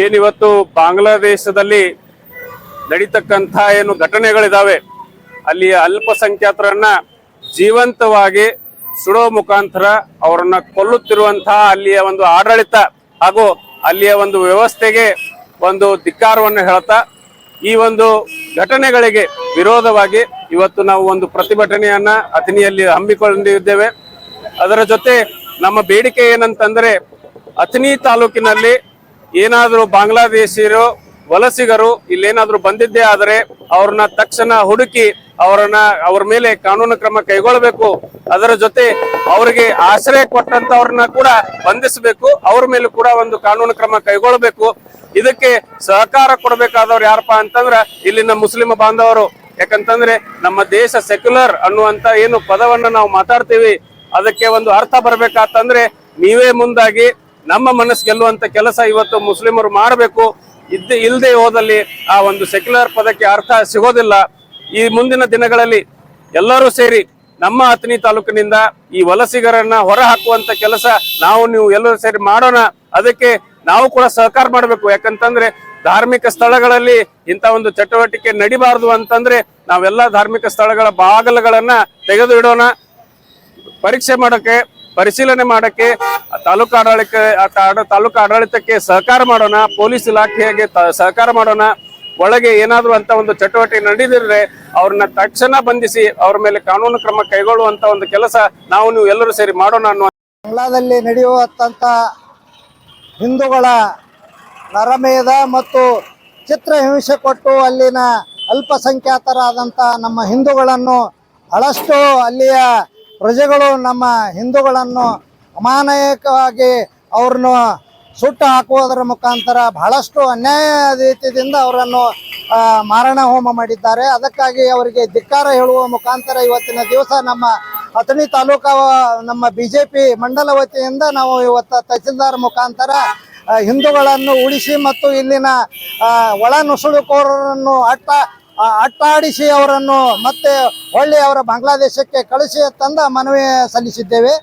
ಏನಿವತ್ತು ಬಾಂಗ್ಲಾದೇಶದಲ್ಲಿ ನಡೀತಕ್ಕಂಥ ಏನು ಘಟನೆಗಳಿದಾವೆ, ಅಲ್ಲಿಯ ಅಲ್ಪಸಂಖ್ಯಾತರನ್ನ ಜೀವಂತವಾಗಿ ಸುಡೋ ಮುಖಾಂತರ ಅವರನ್ನ ಕೊಲ್ಲುತ್ತಿರುವಂತಹ ಅಲ್ಲಿಯ ಒಂದು ಆಡಳಿತ ಹಾಗೂ ಅಲ್ಲಿಯ ಒಂದು ವ್ಯವಸ್ಥೆಗೆ ಒಂದು ಧಿಕ್ಕಾರವನ್ನು ಹೇಳ್ತಾ ಈ ಒಂದು ಘಟನೆಗಳಿಗೆ ವಿರೋಧವಾಗಿ ಇವತ್ತು ನಾವು ಒಂದು ಪ್ರತಿಭಟನೆಯನ್ನ ಅಥಣಿಯಲ್ಲಿ ಹಮ್ಮಿಕೊಂಡಿದ್ದೇವೆ. ಅದರ ಜೊತೆ ನಮ್ಮ ಬೇಡಿಕೆ ಏನಂತಂದ್ರೆ ಅಥಣಿ ತಾಲೂಕಿನಲ್ಲಿ ಏನಾದರೂ ಬಾಂಗ್ಲಾದೇಶಿಯರು, ವಲಸಿಗರು ಇಲ್ಲೇನಾದ್ರೂ ಬಂದಿದ್ದೇ ಆದರೆ ಅವ್ರನ್ನ ತಕ್ಷಣ ಹುಡುಕಿ ಅವರನ್ನ ಅವ್ರ ಮೇಲೆ ಕಾನೂನು ಕ್ರಮ ಕೈಗೊಳ್ಳಬೇಕು ಅದರ ಜೊತೆ ಅವರಿಗೆ ಆಶ್ರಯ ಕೊಟ್ಟಂತವ್ರನ್ನ ಕೂಡ ಬಂಧಿಸಬೇಕು. ಅವ್ರ ಮೇಲೂ ಕೂಡ ಒಂದು ಕಾನೂನು ಕ್ರಮ ಕೈಗೊಳ್ಳಬೇಕು ಇದಕ್ಕೆ ಸಹಕಾರ ಕೊಡಬೇಕಾದವ್ರು ಯಾರಪ್ಪ ಅಂತಂದ್ರ ಇಲ್ಲಿನ ಮುಸ್ಲಿಂ ಬಾಂಧವರು. ಯಾಕಂತಂದ್ರೆ ನಮ್ಮ ದೇಶ ಸೆಕ್ಯುಲರ್ ಅನ್ನುವಂತ ಏನು ಪದವನ್ನ ನಾವು ಮಾತಾಡ್ತೀವಿ. ಅದಕ್ಕೆ ಒಂದು ಅರ್ಥ ಬರ್ಬೇಕಾತಂದ್ರೆ ನೀವೇ ಮುಂದಾಗಿ ನಮ್ಮ ಮನಸ್ಸು ಗೆಲ್ಲುವಂತ ಕೆಲಸ ಇವತ್ತು ಮುಸ್ಲಿಮರು ಮಾಡಬೇಕು. ಇದ್ದ ಇಲ್ಲದೆ ಹೋದಲ್ಲಿ ಆ ಒಂದು ಸೆಕ್ಯುಲರ್ ಪದಕ್ಕೆ ಅರ್ಥ ಸಿಗೋದಿಲ್ಲ. ಈ ಮುಂದಿನ ದಿನಗಳಲ್ಲಿ ಎಲ್ಲರೂ ಸೇರಿ ನಮ್ಮ ಹತ್ತನಿ ತಾಲೂಕಿನಿಂದ ಈ ವಲಸಿಗರನ್ನ ಹೊರ ಹಾಕುವಂತ ಕೆಲಸ ನಾವು ನೀವು ಎಲ್ಲರೂ ಸೇರಿ ಮಾಡೋಣ. ಅದಕ್ಕೆ ನಾವು ಕೂಡ ಸಹಕಾರ ಮಾಡಬೇಕು. ಯಾಕಂತಂದ್ರೆ ಧಾರ್ಮಿಕ ಸ್ಥಳಗಳಲ್ಲಿ ಇಂಥ ಒಂದು ಚಟುವಟಿಕೆ ನಡಿಬಾರದು ಅಂತಂದ್ರೆ ನಾವೆಲ್ಲ ಧಾರ್ಮಿಕ ಸ್ಥಳಗಳ ಬಾಗಲುಗಳನ್ನ ತೆಗೆದು ಇಡೋಣ. ಪರೀಕ್ಷೆ ಮಾಡಕ್ಕೆ ಪರಿಶೀಲನೆ ಮಾಡಕ್ಕೆ ತಾಲೂಕು ಆಡಳಿತ ತಾಲೂಕು ಆಡಳಿತಕ್ಕೆ ಸಹಕಾರ ಮಾಡೋಣ, ಪೊಲೀಸ್ ಇಲಾಖೆಗೆ ಸಹಕಾರ ಮಾಡೋಣ, ಒಳಗೆ ಏನಾದರೂ ಅಂತ ಒಂದು ಚಟುವಟಿಕೆ ನಡೆದಿದ್ರೆ ಅವ್ರನ್ನ ತಕ್ಷಣ ಬಂಧಿಸಿ ಅವ್ರ ಮೇಲೆ ಕಾನೂನು ಕ್ರಮ ಕೈಗೊಳ್ಳುವಂತ ಒಂದು ಕೆಲಸ ನಾವು ನೀವು ಎಲ್ಲರೂ ಸೇರಿ ಮಾಡೋಣ ಅನ್ನುವ ಬಾಂಗ್ಲಾದಲ್ಲಿ ನಡೆಯುವಂಥ ಹಿಂದೂಗಳ ನರಮೇಧ ಮತ್ತು ಚಿತ್ರಹಿಂಸೆ ಕೊಟ್ಟು ಅಲ್ಲಿನ ಅಲ್ಪಸಂಖ್ಯಾತರಾದಂಥ ನಮ್ಮ ಹಿಂದೂಗಳನ್ನು ಬಹಳಷ್ಟು ಅಲ್ಲಿಯ ಪ್ರಜೆಗಳು ನಮ್ಮ ಹಿಂದೂಗಳನ್ನು ಅಮಾನಯಕವಾಗಿ ಅವ್ರನ್ನು ಸುಟ್ಟು ಹಾಕುವುದರ ಮುಖಾಂತರ ಬಹಳಷ್ಟು ಅನ್ಯಾಯ ರೀತಿಯಿಂದ ಅವರನ್ನು ಮಾರಣ ಹೋಮ ಮಾಡಿದ್ದಾರೆ. ಅದಕ್ಕಾಗಿ ಅವರಿಗೆ ಧಿಕ್ಕಾರ ಹೇಳುವ ಮುಖಾಂತರ ಇವತ್ತಿನ ದಿವಸ ನಮ್ಮ ಅಥಣಿ ತಾಲೂಕಾ, ನಮ್ಮ ಬಿ ಜೆ ಪಿ ಮಂಡಲ ವತಿಯಿಂದ ನಾವು ಇವತ್ತು ತಹಸೀಲ್ದಾರ್ ಮುಖಾಂತರ ಹಿಂದೂಗಳನ್ನು ಉಳಿಸಿ ಮತ್ತು ಇಲ್ಲಿನ ಒಳ ನುಸುಳುಕೋರರನ್ನು ಅಟ್ಟ ಅಟ್ಟಾಡಿಸಿ ಅವರನ್ನು ಮತ್ತೆ ಹೊಳ್ಳಿ ಅವರ ಬಾಂಗ್ಲಾದೇಶಕ್ಕೆ ಕಳಿಸಿ ತಂದ ಮನವಿ ಸಲ್ಲಿಸಿದ್ದೇವೆ.